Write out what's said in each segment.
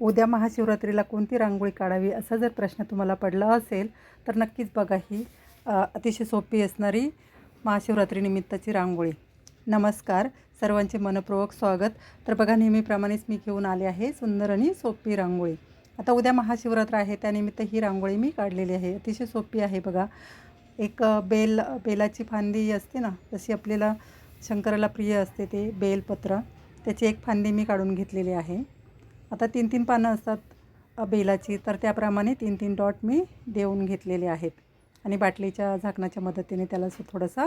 उद्या महाशिवरात्रीला कोणती रांगोळी काढावी असा जर प्रश्न तुम्हाला पडला असेल तर नक्कीच बघा ही अतिशय सोपी असणारी महाशिवरात्रीनिमित्ताची रांगोळी. नमस्कार सर्वांचे मनपूर्वक स्वागत. तर बघा नेहमीप्रमाणेच मी घेऊन आले आहे सुंदर आणि सोपी रांगोळी. आता उद्या महाशिवरात्र आहे त्यानिमित्त ही रांगोळी मी काढलेली आहे. अतिशय सोपी आहे बघा. एक बेल बेलाची फांदी असते ना जशी आपल्याला शंकराला प्रिय असते ते बेलपत्र त्याची एक फांदी मी काढून घेतलेली आहे. आता तीन तीन पानं असतात बेलाची तर त्याप्रमाणे तीन तीन डॉट मी देऊन घेतलेले आहेत. आणि बाटलीच्या झाकणाच्या मदतीने त्याला थोडासा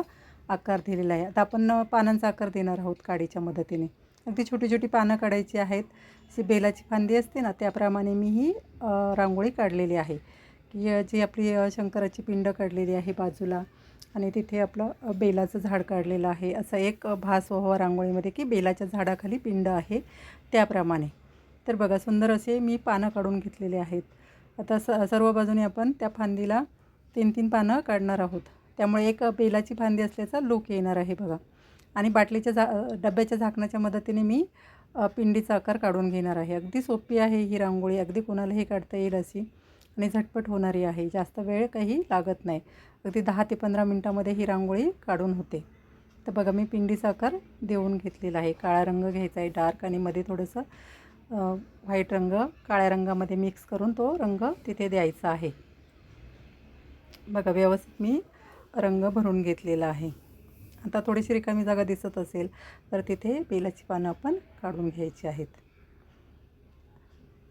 आकार दिलेला आहे. आता आपण पानांचा आकार देणार आहोत काडीच्या मदतीने. अगदी छोटी छोटी पानं काढायची आहेत. जी बेलाची फांदी असते ना त्याप्रमाणे मी ही रांगोळी काढलेली आहे. की जी आपली शंकराची पिंड काढलेली आहे बाजूला आणि तिथे आपलं बेलाचं झाड काढलेलं आहे. असा एक भास व्हावा रांगोळीमध्ये की बेलाच्या झाडाखाली पिंड आहे त्याप्रमाणे. तर बघा सुंदर असे मी पानं काढून घेतलेले आहेत. आता स सर्व बाजूने आपण त्या फांदीला तीन तीन पानं काढणार आहोत. त्यामुळे एक बेलाची फांदी असल्याचा लूक येणार आहे बघा. आणि बाटलीच्या झा डब्याच्या झाकणाच्या मदतीने मी पिंडीचा आकार काढून घेणार आहे. अगदी सोपी आहे ही रांगोळी. अगदी कोणालाही काढता येईल अशी आणि झटपट होणारी आहे. जास्त वेळ काही लागत नाही. अगदी दहा ते पंधरा मिनटामध्ये ही रांगोळी काढून होते. तर बघा मी पिंडीचा आकार देऊन घेतलेला आहे. काळा रंग घ्यायचा आहे. डार्क आणि मध्ये थोडंसं व्हाईट रंग काळ्या रंगामध्ये मिक्स करून तो रंग तिथे द्यायचा आहे. बघा व्यवस्थित मी रंग भरून घेतलेला आहे. आता थोडीशी रिकामी जागा दिसत असेल तर तिथे बेलाची पानं आपण काढून घ्यायची आहेत.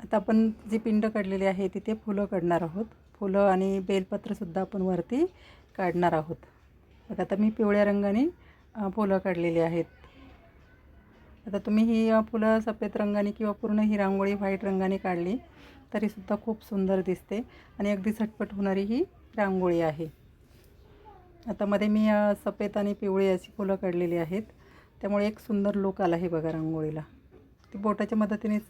आता आपण जी पिंड काढलेली आहे तिथे फुलं काढणार आहोत. फुलं आणि बेलपत्रसुद्धा आपण वरती काढणार आहोत. बघा आता मी पिवळ्या रंगाने फुलं काढलेली आहेत. आता तुम्ही ही फुलं सफेद रंगाने किंवा पूर्ण ही रांगोळी व्हाईट रंगाने काढली तरीसुद्धा खूप सुंदर दिसते आणि अगदी झटपट होणारी ही रांगोळी आहे. आता मध्ये मी सफेद आणि पिवळी अशी फुलं काढलेली आहेत. त्यामुळे एक सुंदर लुक आला आहे बघा रांगोळीला. ती बोटाच्या मदतीनेच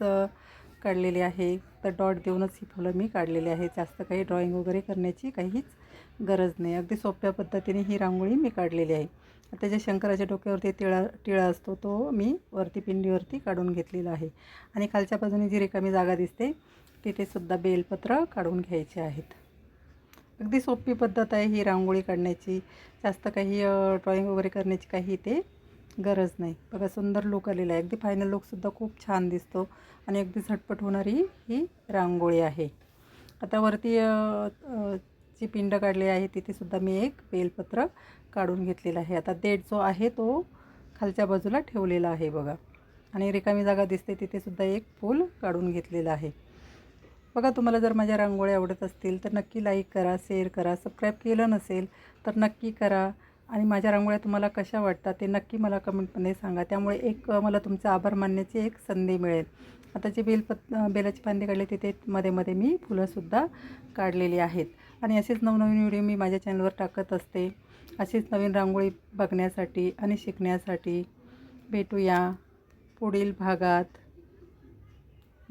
काढलेली आहे. तर डॉट देऊनच ही फुलं मी काढलेली आहे जास्त काही ड्रॉइंग वगैरे करण्याची काहीच गरज नाही. अगदी सोप्या पद्धतीने ही रांगोळी मी काढलेली आहे. आता जे शंकराच्या डोक्यावरती टिळा टिळा असतो तो मी वरती पिंडीवरती काढून घेतलेला आहे. आणि खालच्या बाजूने जी रिकामी जागा दिसते तिथे सुद्धा बेलपत्र काढून घ्यायचे आहेत. अगदी सोपी पद्धत आहे ही रांगोळी काढण्याची. जास्त काही ड्रॉईंग वगैरे करण्याची काही इथे गरज नाही. बघा सुंदर लुक आलेला आहे. अगदी फायनल लुकसुद्धा खूप छान दिसतो आणि अगदी झटपट होणारी ही रांगोळी आहे. आता वरती जी पिंड काढली आहे तिथेसुद्धा मी एक बेलपत्र काढून घेतलेलं आहे. आता देठ जो आहे तो खालच्या बाजूला ठेवलेला आहे बघा. आणि रिकामी जागा दिसते तिथेसुद्धा एक फूल काढून घेतलेलं आहे. बघा तुम्हाला जर माझ्या रांगोळ्या आवडत असतील तर नक्की लाईक करा शेअर करा सबस्क्राईब केलं नसेल तर नक्की करा. आणि माझ्या रांगोळ्या तुम्हाला कशा वाटतात ते नक्की मला कमेंटमध्ये सांगा. त्यामुळे एक मला तुमचा आभार मानण्याची एक संधी मिळेल. आता जे बेलपत पत् बेलाची फांदी काढली तिथे मध्ये मध्ये मी फुलंसुद्धा काढलेली आहेत. आणि असेच नवनवीन व्हिडिओ मी माझ्या चॅनलवर टाकत असते. अशीच नवीन रांगोळी बघण्यासाठी आणि शिकण्यासाठी भेटूया पुढील भागात.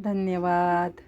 धन्यवाद.